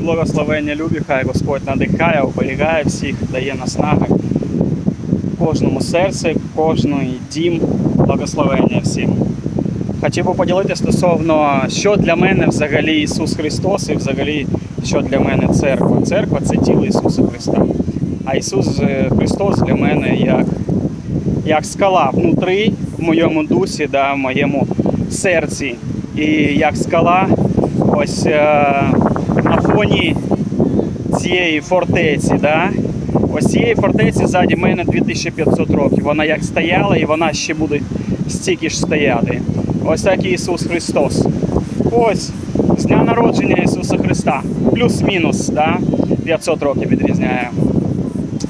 благословення любі, хай Господь надихає, оберігає всіх, дає наснаги кожному серці, кожний дім, благословення всім. Хотів би поділитися стосовно, що для мене взагалі Ісус Христос і взагалі, що для мене церква. Церква це тіло Ісуса Христа. А Ісус е, Христос для мене як, як скала внутрі, в моєму дусі, да, в моєму серці. І як скала, ось е, фоні цієї фортеці, да, ось цієї фортеці ззаді мене 2500 років. Вона як стояла і вона ще буде стільки ж стояти. Ось так Ісус Христос. Ось з дня народження Ісуса Христа. Плюс-мінус, да, 500 років відрізняє.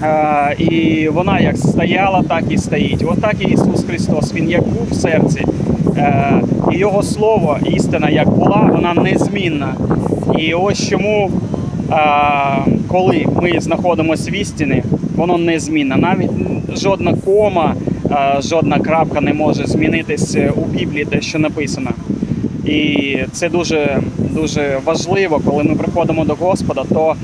Е, і вона як стояла, так і стоїть. От так і Ісус Христос. Він як був в серці. Е, і Його слово, істина, як була, вона незмінна. І ось чому, е, коли ми знаходимося в істині, воно незмінне. Навіть жодна кома, е, жодна крапка не може змінитись у Біблії, те, що написано. І це дуже, дуже важливо, коли ми приходимо до Господа, то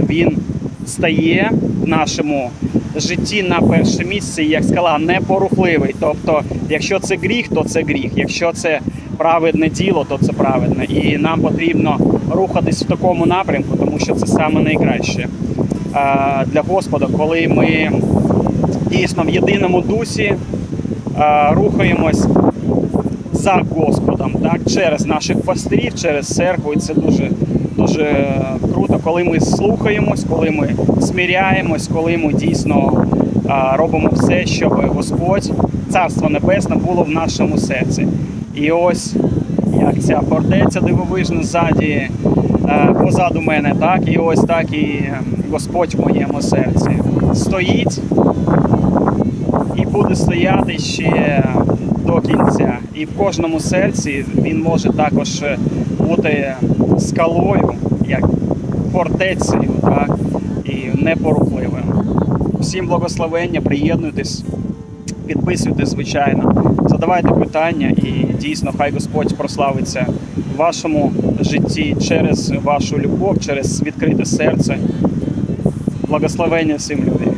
Він стає нашому житті на перше місце, як скала, непорухливий. Тобто, якщо це гріх, то це гріх. Якщо це праведне діло, то це праведне. І нам потрібно рухатись в такому напрямку, тому що це саме найкраще е, для Господа, коли ми дійсно в єдиному дусі е, рухаємось за Господом, так, через наших пастирів, через церкву. І це дуже, дуже круто, коли ми слухаємось, коли ми сміряємось, коли ми дійсно робимо все, щоб Господь, Царство Небесне, було в нашому серці. І ось як ця фортеця дивовижна ззаді, позаду мене, так, і ось так і Господь в моєму серці стоїть і буде стояти ще до кінця. І в кожному серці він може також бути скалою, як фортецею, так, і непорухливим. Всім благословення, приєднуйтесь, підписуйтесь, звичайно, задавайте питання і дійсно хай Господь прославиться в вашому житті через вашу любов, через відкрите серце. Благословення всім людям.